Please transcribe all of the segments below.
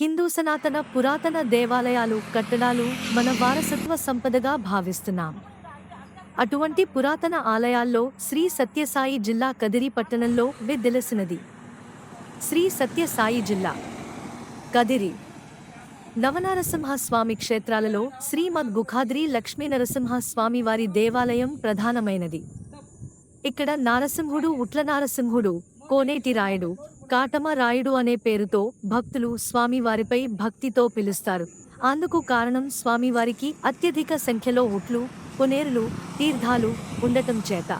హిందూ సనాతన పురాతన దేవాలయాలు కట్టడాలు మన వారసత్వ సంపదగా భావిస్తున్నాం. అటువంటి పురాతన ఆలయాల్లో శ్రీ సత్యసాయి జిల్లా కదిరి పట్టణంలో విదిలసినది శ్రీ సత్యసాయి జిల్లా కదిరి నవనరసింహస్వామి క్షేత్రాలలో శ్రీమద్ గుఖాద్రి లక్ష్మీ నరసింహ స్వామి వారి దేవాలయం ప్రధానమైనది. ఇక్కడ నారసింహుడు ఉట్ల నారసింహుడు కోనేటి రాయుడు కాటమ రాయుడు అనే పేరుతో భక్తులు స్వామివారిపై భక్తితో పిలుస్తారు. అందుకు కారణం స్వామివారికి అత్యధిక సంఖ్యలో ఉట్లు కొనేరులు తీర్థాలు ఉండటం చేత.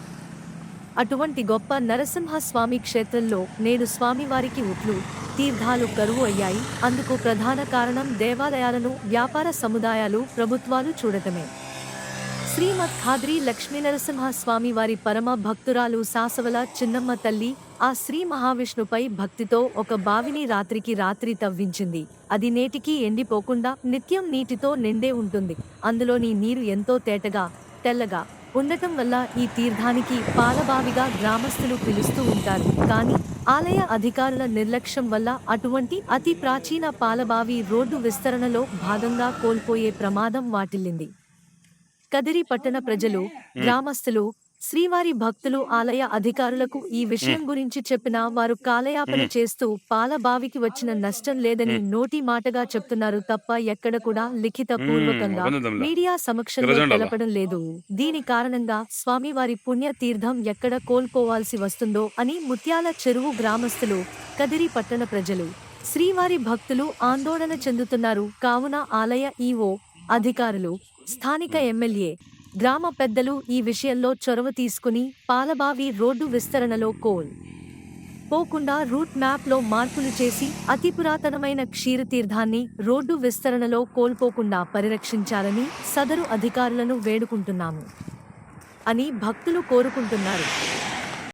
అటువంటి గొప్ప నరసింహ స్వామి క్షేత్రంలో నేడు స్వామివారికి ఉట్లు తీర్థాలు కరువు అయ్యాయి. అందుకు ప్రధాన కారణం దేవాలయాలను వ్యాపార సముదాయాలు ప్రభుత్వాలు చూడటమే. శ్రీమద్ ఖాద్రి లక్ష్మీనరసింహస్వామి వారి పరమ భక్తురాలు సాసవల చిన్నమ్మ తల్లి ఆ శ్రీ మహావిష్ణుపై భక్తితో ఒక బావిని రాత్రికి రాత్రి తవ్వించింది. అది నేటికి ఎండిపోకుండా నిత్యం నీటితో నిండే ఉంటుంది. అందులోని నీరు ఎంతో తేటగా తెల్లగా ఉండటం వల్ల ఈ తీర్థానికి పాలబావిగా గ్రామస్తులు పిలుస్తూ ఉంటారు. కానీ ఆలయ అధికారుల నిర్లక్ష్యం వల్ల అటువంటి అతి ప్రాచీన పాలబావి రోడ్డు విస్తరణలో భాగంగా కోల్పోయే ప్రమాదం వాటిల్లింది. కదిరి పట్టణ ప్రజలు గ్రామస్తులు శ్రీవారి భక్తులు ఆలయ అధికారులకు ఈ విషయం గురించి చెప్పినా వారు కాలయాపన చేస్తూ పాలబావికి వచ్చిన నష్టం లేదని నోటి మాటగా చెప్తున్నారు తప్ప ఎక్కడ కూడా లిఖిత పూర్వకంగా. మీడియా సమక్షంలో. తెలపడం లేదు. దీని కారణంగా స్వామివారి పుణ్య తీర్థం ఎక్కడ కోల్పోవాల్సి వస్తుందో అని ముత్యాల చెరువు గ్రామస్తులు కదిరి పట్టణ ప్రజలు శ్రీవారి భక్తులు ఆందోళన చెందుతున్నారు. కావున ఆలయ ఈవో అధికారులు స్థానిక ఎమ్మెల్యే గ్రామ పెద్దలు ఈ విషయంలో చొరవ తీసుకుని పాలబావి రోడ్డు విస్తరణలో కోల్. పోకుండా రూట్ మ్యాప్లో మార్పులు చేసి అతి పురాతనమైన క్షీరతీర్థాన్ని రోడ్డు విస్తరణలో కోల్పోకుండా పరిరక్షించాలని సదరు అధికారులను వేడుకుంటున్నాము అని భక్తులు కోరుకుంటున్నారు.